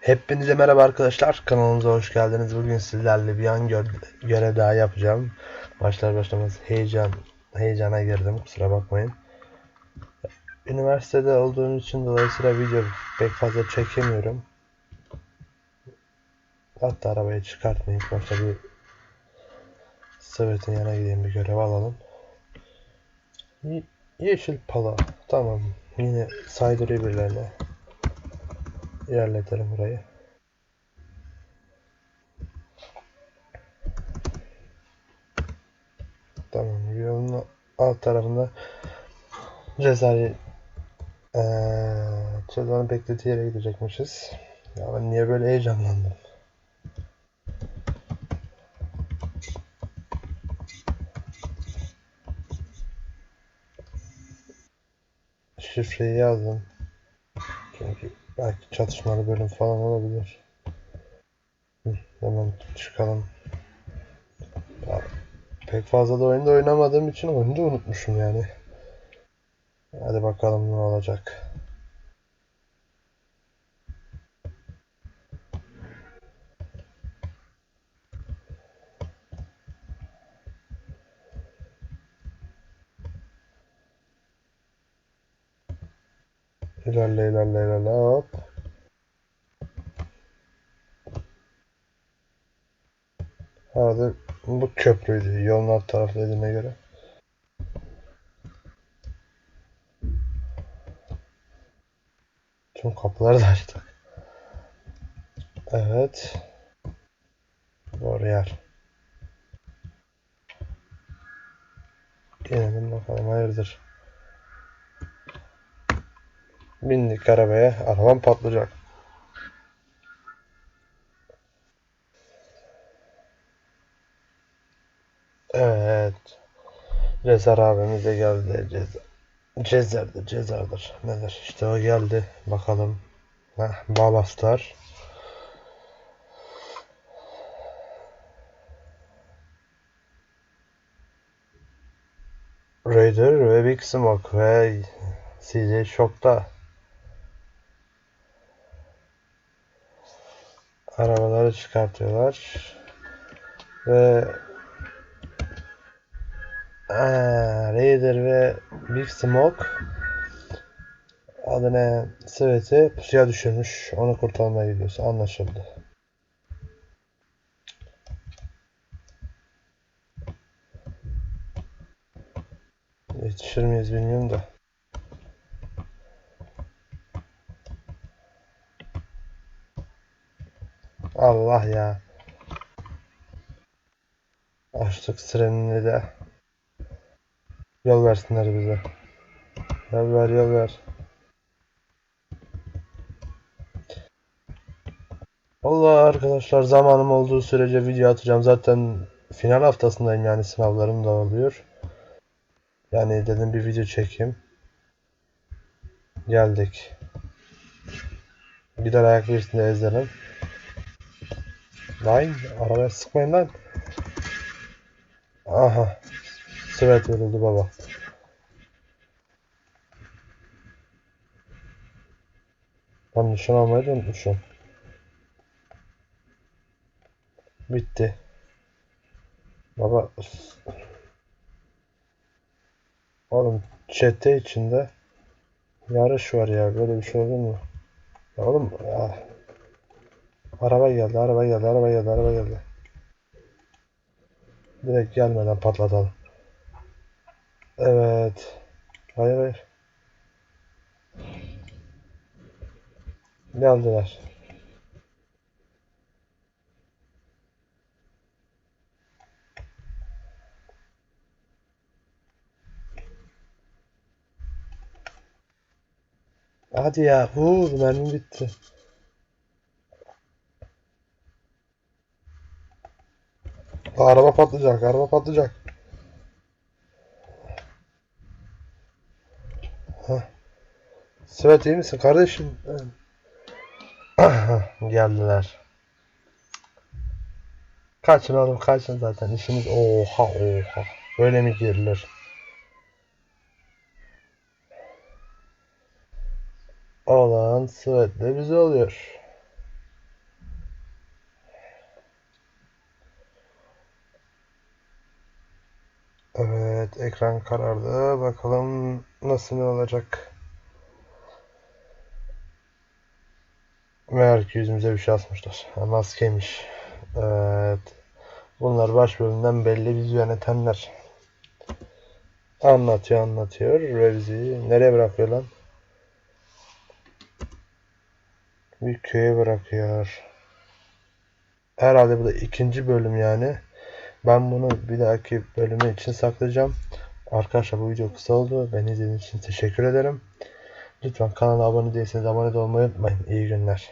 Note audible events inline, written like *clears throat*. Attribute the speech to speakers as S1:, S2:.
S1: Hepinize merhaba arkadaşlar. Kanalımıza hoş geldiniz. Bugün sizlerle bir gö- görev daha yapacağım. Başlar başlamaz heyecan heyecana girdim. Kusura bakmayın. Üniversitede olduğum için dolayısıyla video pek fazla çekemiyorum. Hatta arabayı çıkartmayayım. İlk başta bir Sıvet'in yanına gideyim bir görev alalım. Ye- yeşil pala. Tamam. Yine saydırıyor birilerine. İlerletelim burayı. Tamam. Yolun alt tarafında Cezayir eee Cezanın beklediği yere gidecekmişiz. Ya ben niye böyle heyecanlandım? Şifreyi yazdım. Belki çatışmalı bölüm falan olabilir. Hemen çıkalım. Ya, pek fazla da oyunda oynamadığım için oyunu da unutmuşum yani. Hadi bakalım ne olacak. İlerle ilerle ilerle hop. Hadi bu köprüydü. Yolun alt tarafı dediğine göre. Tüm kapıları da açtık. Evet. Doğru yer. İnelim bakalım hayırdır. Bindik arabaya. Arabam patlayacak. Evet. Cezar abimiz de geldi. Cezar. Cezer'dir, Cezar'dır. Nedir? İşte o geldi. Bakalım. Heh, Balastar. Raider ve Big Smoke ve CJ şokta. Arabaları çıkartıyorlar. Ve Aa, Raider ve Big Smoke adına Svet'i pusuya düşürmüş. Onu kurtarmaya gidiyorsa anlaşıldı. Yetişir miyiz bilmiyorum da. Allah ya. Açtık sirenini de. Yol versinler bize. Yol ver yol ver. Allah arkadaşlar zamanım olduğu sürece video atacağım. Zaten final haftasındayım yani sınavlarım da oluyor. Yani dedim bir video çekeyim. Geldik. Gider ayak birisinde ezelim. Lan arabaya sıkmayın lan. Aha. Sıvet vuruldu baba. Ben nişan almayı da unutmuşum. Bitti. Baba. Oğlum çete içinde yarış var ya. Böyle bir şey olur mu? Ya oğlum ya. Araba geldi, araba geldi, araba geldi, araba geldi. Direkt gelmeden patlatalım. Evet. Hayır hayır. Geldiler. Hadi ya. Vur mermim bitti. Araba patlayacak, araba patlayacak. Heh. İyi misin kardeşim? *clears throat* Geldiler. Kaçın oğlum kaçın zaten işimiz oha oha. Böyle mi girilir? Olan Sıvat'la bize oluyor. Evet ekran karardı. Bakalım nasıl olacak. Meğer ki yüzümüze bir şey asmışlar. Maskeymiş. Evet. Bunlar baş bölümünden belli bizi yönetenler. Anlatıyor anlatıyor ve bizi nereye bırakıyor lan? Bir köye bırakıyor. Herhalde bu da ikinci bölüm yani. Ben bunu bir dahaki bölümü için saklayacağım. Arkadaşlar bu video kısa oldu. Beni izlediğiniz için teşekkür ederim. Lütfen kanala abone değilseniz abone olmayı unutmayın. İyi günler.